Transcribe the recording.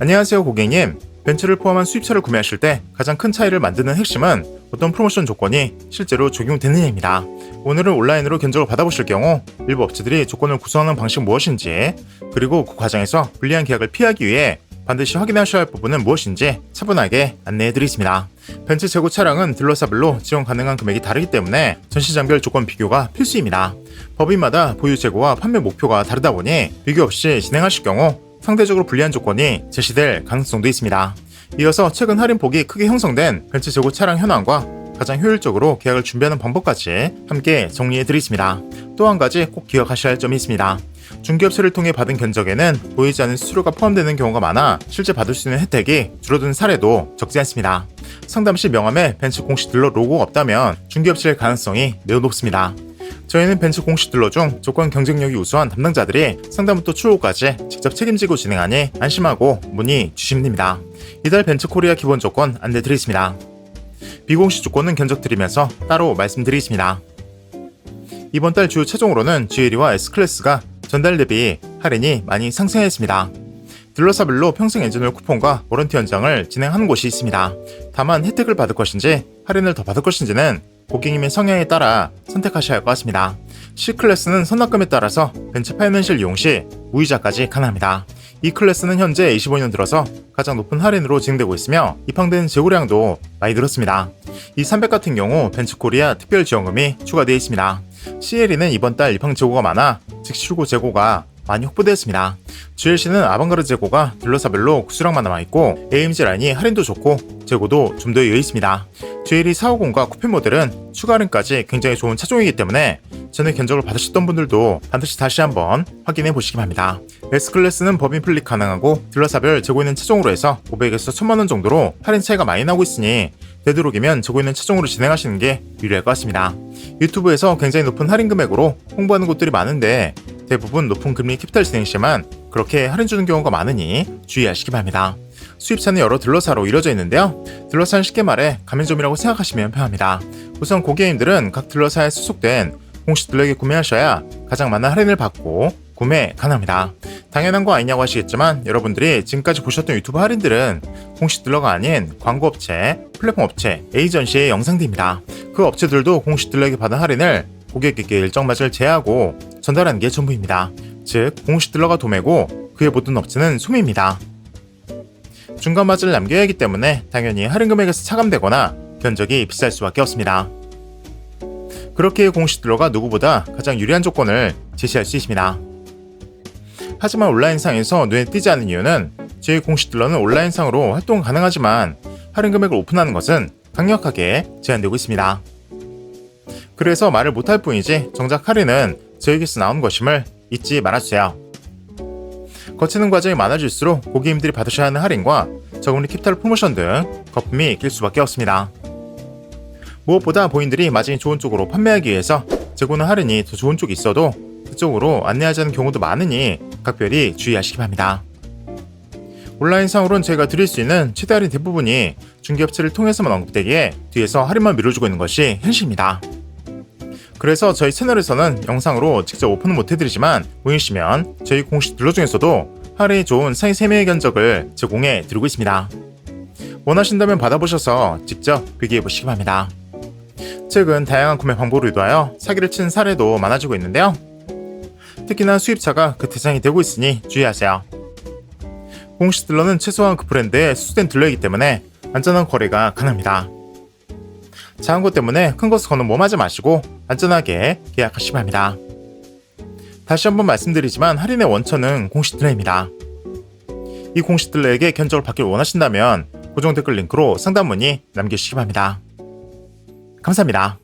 안녕하세요 고객님. 벤츠를 포함한 수입차를 구매하실 때 가장 큰 차이를 만드는 핵심은 어떤 프로모션 조건이 실제로 적용되느냐입니다. 오늘은 온라인으로 견적을 받아보실 경우 일부 업체들이 조건을 구성하는 방식 무엇인지 그리고 그 과정에서 불리한 계약을 피하기 위해 반드시 확인하셔야 할 부분은 무엇인지 차분하게 안내해 드리겠습니다. 벤츠 재고 차량은 딜러사별로 지원 가능한 금액이 다르기 때문에 전시장별 조건 비교가 필수입니다. 법인마다 보유 재고와 판매 목표가 다르다 보니 비교 없이 진행하실 경우 상대적으로 불리한 조건이 제시될 가능성도 있습니다. 이어서 최근 할인폭이 크게 형성된 벤츠 재고 차량 현황과 가장 효율적으로 계약을 준비하는 방법까지 함께 정리해 드리겠습니다. 또 한 가지 꼭 기억하셔야 할 점이 있습니다. 중개업체를 통해 받은 견적에는 보이지 않는 수수료가 포함되는 경우가 많아 실제 받을 수 있는 혜택이 줄어든 사례도 적지 않습니다. 상담 시 명함에 벤츠 공식 딜러 로고가 없다면 중개업체일 가능성이 매우 높습니다. 저희는 벤츠 공식 딜러 중 조건 경쟁력이 우수한 담당자들이 상담부터 추후까지 직접 책임지고 진행하니 안심하고 문의 주시면 됩니다. 이달 벤츠 코리아 기본 조건 안내 드리겠습니다. 비공식 조건은 견적 드리면서 따로 말씀드리겠습니다. 이번 달 주요 차종으로는 GLE와 S클래스가 전달 대비 할인이 많이 상승했습니다. 딜러사별로 평생 엔진오일 쿠폰과 워런티 연장을 진행하는 곳이 있습니다. 다만 혜택을 받을 것인지 할인을 더 받을 것인지는 고객님의 성향에 따라 선택하셔야 할 것 같습니다. C클래스는 선납금에 따라서 벤츠 파이낸셜 이용 시 무이자까지 가능합니다. 이 클래스는 현재 25년 들어서 가장 높은 할인으로 진행되고 있으며 입항된 재고량도 많이 늘었습니다. 이 300 같은 경우 벤츠코리아 특별 지원금이 추가되어 있습니다. CLE는 이번 달 입항 재고가 많아 즉시 출고 재고가 많이 확보되었습니다. GLC는 아방가르 재고가 딜러사별로 구수량만 남아있고 AMG 라인이 할인도 좋고 재고도 좀 더 여유 있습니다. GLE 450과 쿠페 모델은 추가 할인까지 굉장히 좋은 차종이기 때문에 전에 견적을 받으셨던 분들도 반드시 다시 한번 확인해 보시기 바랍니다. S클래스는 법인 플립 가능하고 딜러사별 재고 있는 차종으로 해서 500에서 1000만원 정도로 할인 차이가 많이 나고 있으니 되도록이면 재고 있는 차종으로 진행하시는 게 유리할 것 같습니다. 유튜브에서 굉장히 높은 할인 금액으로 홍보하는 곳들이 많은데 대부분 높은 금리 캐피탈 진행 시에만 그렇게 할인 주는 경우가 많으니 주의하시기 바랍니다. 수입차는 여러 딜러사로 이루어져 있는데요. 딜러사는 쉽게 말해 가맹점이라고 생각하시면 편합니다. 우선 고객님들은 각 딜러사에 소속된 공식 딜러에게 구매하셔야 가장 많은 할인을 받고 구매 가능합니다. 당연한 거 아니냐고 하시겠지만 여러분들이 지금까지 보셨던 유튜브 할인들은 공식 딜러가 아닌 광고업체, 플랫폼 업체, 에이전시의 영상들입니다. 그 업체들도 공식 딜러에게 받은 할인을 고객에게 일정 마진을 제하고 전달하는 게 전부입니다. 즉 공식 딜러가 도매고 그의 모든 업체는 소매입니다. 중간 마진을 남겨야 하기 때문에 당연히 할인 금액에서 차감되거나 견적이 비쌀 수밖에 없습니다. 그렇게 공식 딜러가 누구보다 가장 유리한 조건을 제시할 수 있습니다. 하지만 온라인상에서 눈에 띄지 않는 이유는 저희 공식 딜러는 온라인상으로 활동 가능하지만 할인 금액을 오픈하는 것은 강력하게 제한되고 있습니다. 그래서 말을 못할 뿐이지 정작 할인은 저에게서 나온 것임을 잊지 말아주세요. 거치는 과정이 많아질수록 고객님들이 받으셔야 하는 할인과 저금리 캡탈 프로모션 등 거품이 낄 수밖에 없습니다. 무엇보다 본인들이 마진이 좋은 쪽으로 판매하기 위해서 재고나 할인이 더 좋은 쪽이 있어도 그쪽으로 안내하지 않는 경우도 많으니 각별히 주의하시기 바랍니다. 온라인상으로는 저희가 드릴 수 있는 최대 할인 대부분이 중개업체를 통해서만 언급되기에 뒤에서 할인만 밀어주고 있는 것이 현실입니다. 그래서 저희 채널에서는 영상으로 직접 오픈은 못해드리지만 보이시면 저희 공식 딜러 중에서도 할인이 좋은 상위 3명의 견적을 제공해 드리고 있습니다. 원하신다면 받아보셔서 직접 비교해 보시기 바랍니다. 최근 다양한 구매 방법을 유도하여 사기를 치는 사례도 많아지고 있는데요. 특히나 수입차가 그 대상이 되고 있으니 주의하세요. 공식 딜러는 최소한 그 브랜드의 수수된 딜러이기 때문에 안전한 거래가 가능합니다. 작은 것 때문에 큰 것을 거는 몸하지 마시고 안전하게 계약하시기 바랍니다. 다시 한번 말씀드리지만 할인의 원천은 공식 딜러입니다. 이 공식 딜러에게 견적을 받길 원하신다면 고정 댓글 링크로 상담 문의 남겨주시기 바랍니다. 감사합니다.